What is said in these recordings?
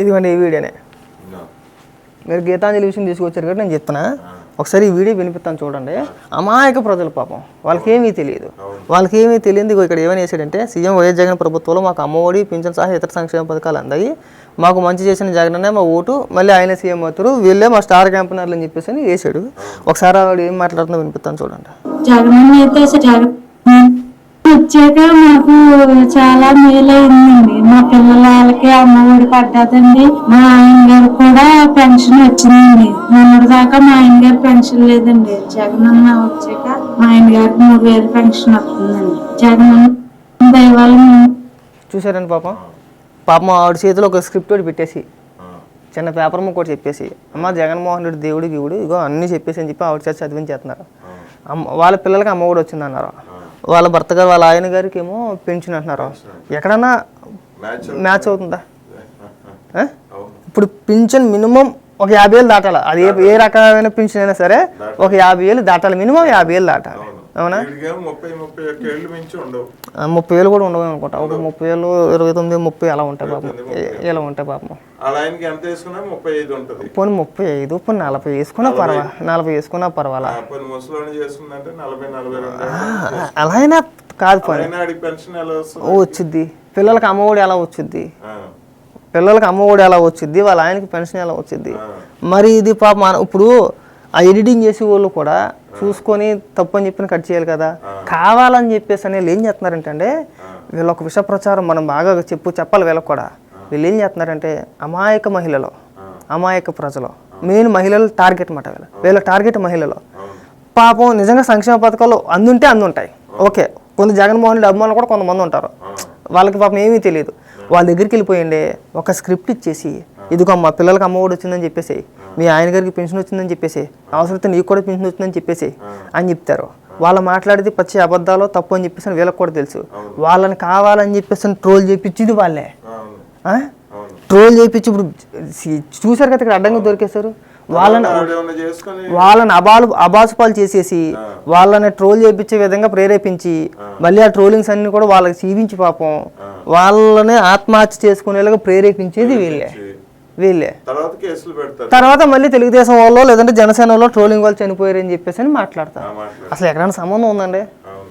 ఇదిగోండి ఈ వీడియోనే. మీరు గీతాంజలి విషయం తీసుకొచ్చారు కాబట్టి నేను చెప్తున్నా. ఒకసారి ఈ వీడియో వినిపిస్తాను చూడండి. అమాయక ప్రజలు పాపం. వాళ్ళకి ఏమీ తెలియదు. వాళ్ళకి ఏమీ తెలియదు. ఇగో ఇక్కడ ఏమని వేసాడంటే సీఎం వైఎస్ జగన్ ప్రభుత్వంలో మాకు అమ్మఒడి పింఛన్ సహా ఇతర సంక్షేమ పథకాలు అందాయి. మాకు మంచి చేసిన జగననే మా ఓటు మళ్ళీ ఆయన సీఎం అవుతారు. వీళ్ళే మా స్టార్ క్యాంపెనర్లు అని చెప్పేసి అని వేసాడు ఒకసారి ఆవిడ ఏం మాట్లాడుతుందో వినిపిస్తాను చూడండి. వచ్చాక మాకు చాలా మేలైందండి మా పిల్లల వాళ్ళకి అమ్మఒడి పడ్డదండి. మా ఆయన గారు కూడా పెన్షన్ వచ్చిందండి. మొన్నటి దాకా మా ఆయన గారు పెన్షన్ లేదండి. జగనన్న వచ్చాక మా ఆయన గారికి మూడు వేలు పెన్షన్ వస్తుందండి. జగనన్న దయవల్ల చూసారండి పాపం? పాపం ఆవిడ చేతిలో ఒక స్క్రిప్ట్ ఒకటి పెట్టేసి చిన్న పేపర్ ముక్క ఒకటి చెప్పేసి అమ్మ జగన్మోహన్ రెడ్డి దేవుడు గీవుడు ఇగో అన్నీ చెప్పేసి అని చెప్పి ఆవిడ చేసి చదివించేస్తున్నారు. అమ్మ వాళ్ళ పిల్లలకి అమ్మ కూడా వచ్చింది అన్నారు వాళ్ళ భర్త గారు వాళ్ళ ఆయన గారికి ఏమో పెన్షన్ అంటున్నారు. ఎక్కడన్నా మ్యాచ్ అవుతుందా? ఇప్పుడు పింఛన్ మినిమం ఒక యాభై ఏళ్ళు దాటాలి? అది ఏ రకమైన పింఛన్ అయినా సరే ఒక యాభై ఏళ్ళు దాటాలి. మినిమం యాభై ఏళ్ళు దాటాలి. అవునా? ముప్పై ముప్పై ఒక్క ఏళ్ళు మించి ఉండవు. ఆ, ముప్పై వేలు కూడా ఉండవు అనుకుంటా. ఒక ముప్పై వేలు ఇరవై తొమ్మిది ముప్పై అలా ఉంటాయి పాపం. ఇలా ఉంటాయి పాపం? వాళ్ళ ఆయనకి ఎంత వేసుకున్నా ముప్పై ఐదు ఉంటుంది. పోనీ ముప్పై ఐదు పోనీ నలభై వేసుకున్నా పర్వాలా. నలభై వేసుకున్నా పర్వాలా. ఆ, పోనీ ముసలోని చేసుకుందంటే నలభై నలభై రెండు ఆ, అలా అయినా కాదు పని. పెన్షన్ ఎలా వస్తుంది? వచ్చిద్ది. పిల్లలకి అమ్మఒడి ఎలా వచ్చిద్ది? ఆ, పిల్లలకి అమ్మఒడి ఎలా వచ్చిద్ది? వాళ్ళ ఆయనకి పెన్షన్ ఎలా వచ్చిద్ది? ఆ, మరి ఇది పాప మన ఇప్పుడు ఆ ఎడిటింగ్ చేసే వాళ్ళు కూడా చూసుకొని తప్పు అని చెప్పిన కట్ చేయాలి కదా. కావాలని చెప్పేసి అని వీళ్ళు ఏం చేస్తున్నారంటే వీళ్ళ ఒక విష ప్రచారం మనం బాగా చెప్పు చెప్పాలి వీళ్ళకి కూడా. వీళ్ళు ఏం చేస్తున్నారంటే అమాయక మహిళలు అమాయక ప్రజలు మెయిన్ మహిళలు టార్గెట్ మాట వీళ్ళ. వీళ్ళ టార్గెట్ మహిళలు. పాపం నిజంగా సంక్షేమ పథకాలు అందుంటే అందుంటాయి. ఓకే కొంత జగన్మోహన్ రెడ్డి అభిమానులు కూడా కొంతమంది ఉంటారు. వాళ్ళకి పాపం ఏమీ తెలియదు. వాళ్ళ దగ్గరికి వెళ్ళిపోయిండే ఒక స్క్రిప్ట్ ఇచ్చేసి ఇదిగో అమ్మ పిల్లలకి అమ్మఒడి వచ్చిందని చెప్పేసి మీ ఆయన గారికి పెన్షన్ వచ్చిందని చెప్పేసి. అవసరమైతే నీకు కూడా పెన్షన్ వచ్చిందని చెప్పేసి అని చెప్తారు. వాళ్ళు మాట్లాడేది పచ్చి అబద్ధాలు తప్పు అని చెప్పేసి వీళ్ళకి కూడా తెలుసు. వాళ్ళని కావాలని చెప్పేసి ట్రోల్ చేపించింది వాళ్ళే. ట్రోల్ చేపించి ఇప్పుడు చూశారు కదా ఇక్కడ అడ్డంగా దొరికేశారు? వాళ్ళని వాళ్ళని అబాలు అబాసుపాలు చేసేసి వాళ్ళని ట్రోల్ చేయించే విధంగా ప్రేరేపించి మళ్ళీ ఆ ట్రోలింగ్స్ అన్ని కూడా వాళ్ళకి చూపించి పాపం వాళ్ళని ఆత్మహత్య చేసుకునేలాగా ప్రేరేపించేది వీళ్ళే. వీళ్ళే. తర్వాత మళ్ళీ తెలుగుదేశం వాళ్ళు లేదంటే జనసేన వాళ్ళు ట్రోలింగ్ వాళ్ళు చనిపోయారు అని చెప్పేసి అని మాట్లాడతారు. అసలు ఎక్కడైనా సంబంధం ఉందండి?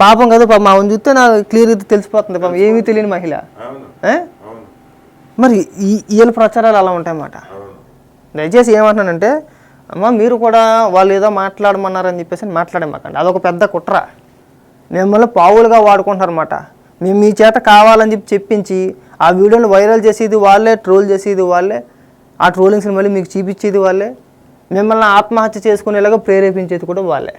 పాపం కదా పాపం ఆమెను చూస్తే నాకు క్లియర్ తెలిసిపోతుంది. పాపం ఏమీ తెలియని మహిళ. మరి ఈ వీళ్ళ ప్రచారాలు అలా ఉంటాయన్నమాట. దయచేసి ఏమంటున్నానంటే అమ్మ మీరు కూడా వాళ్ళు ఏదో మాట్లాడమన్నారని చెప్పేసి మాట్లాడమాకండి. అదొక పెద్ద కుట్ర. మిమ్మల్ని పావులుగా వాడుకుంటారన్నమాట మేము మీ చేత కావాలని చెప్పి చెప్పించి ఆ వీడియోని వైరల్ చేసేది వాళ్ళే ట్రోల్ చేసేది వాళ్ళే. ఆ ట్రోలింగ్స్ని మళ్ళీ మీకు చూపించేది వాళ్ళే. మిమ్మల్ని ఆత్మహత్య చేసుకునేలాగా ప్రేరేపించేది కూడా వాళ్ళే.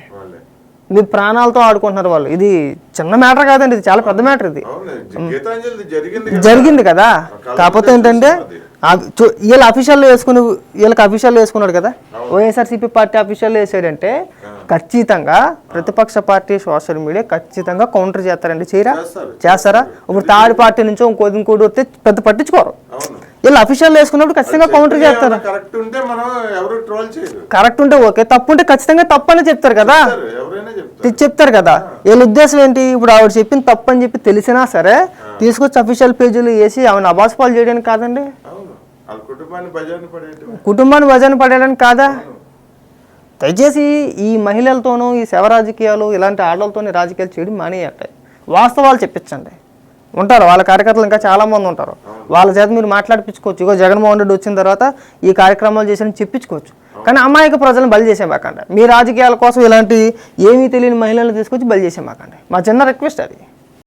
మీ ప్రాణాలతో ఆడుకుంటున్నారు వాళ్ళు. ఇది చిన్న మ్యాటర్ కాదండి ఇది చాలా పెద్ద మ్యాటర్ ఇది. జరిగింది కదా. కాకపోతే ఏంటంటే వీళ్ళ అఫీషియల్ వేసుకుని వీళ్ళకి అఫీషియల్ వేసుకున్నాడు కదా. వైఎస్ఆర్సీపీ పార్టీ అఫీషియల్ వేసాడంటే ఖచ్చితంగా ప్రతిపక్ష పార్టీ సోషల్ మీడియా ఖచ్చితంగా కౌంటర్ చేస్తారండి. చేయరా? చేస్తారు. ఇప్పుడు థర్డ్ పార్టీ నుంచో ఇంకోటి ఇంకోటి వస్తే పెద్ద పట్టించుకోరు. వీళ్ళు అఫీషియల్ వేసుకున్నప్పుడు ఖచ్చితంగా కౌంటర్ చేస్తారు. కరెక్ట్ ఉంటే మనం ఎవరు ట్రోల్ చేయరు. కరెక్ట్ ఉంటే ఓకే తప్పు ఉంటే ఖచ్చితంగా తప్పు అని చెప్తారు కదా. చెప్తారు, కదా. వీళ్ళ ఉద్దేశం ఏంటి? ఇప్పుడు ఆవిడ చెప్పింది తప్పు అని చెప్పి తెలిసినా సరే తీసుకొచ్చి అఫీషియల్ పేజీలు వేసి ఆవిడ అబాస్పాలు చేయడానికి కాదండి. కుటుంబాన్ని భజన పడేయడానికి కాదా? దయచేసి ఈ మహిళలతోనూ ఈ శవ రాజకీయాలు ఇలాంటి ఆడలతోని రాజకీయాలు చేయడం మానేయట్టాయి వాస్తవాలు చెప్పించండి. ఉంటారు వాళ్ళ కార్యకర్తలు ఇంకా చాలా మంది ఉంటారు. వాళ్ళ చేత మీరు మాట్లాడిపించుకోవచ్చు. ఇగో జగన్మోహన్ రెడ్డి వచ్చిన తర్వాత ఈ కార్యక్రమాలు చేసిన చెప్పించుకోవచ్చు. కానీ అమాయక ప్రజలను బలి చేసేమాకండి మీ రాజకీయాల కోసం ఇలాంటి ఏమీ తెలియని మహిళలను తీసుకొచ్చి బలి చేసేమాకండి మా చిన్న రిక్వెస్ట్ అది.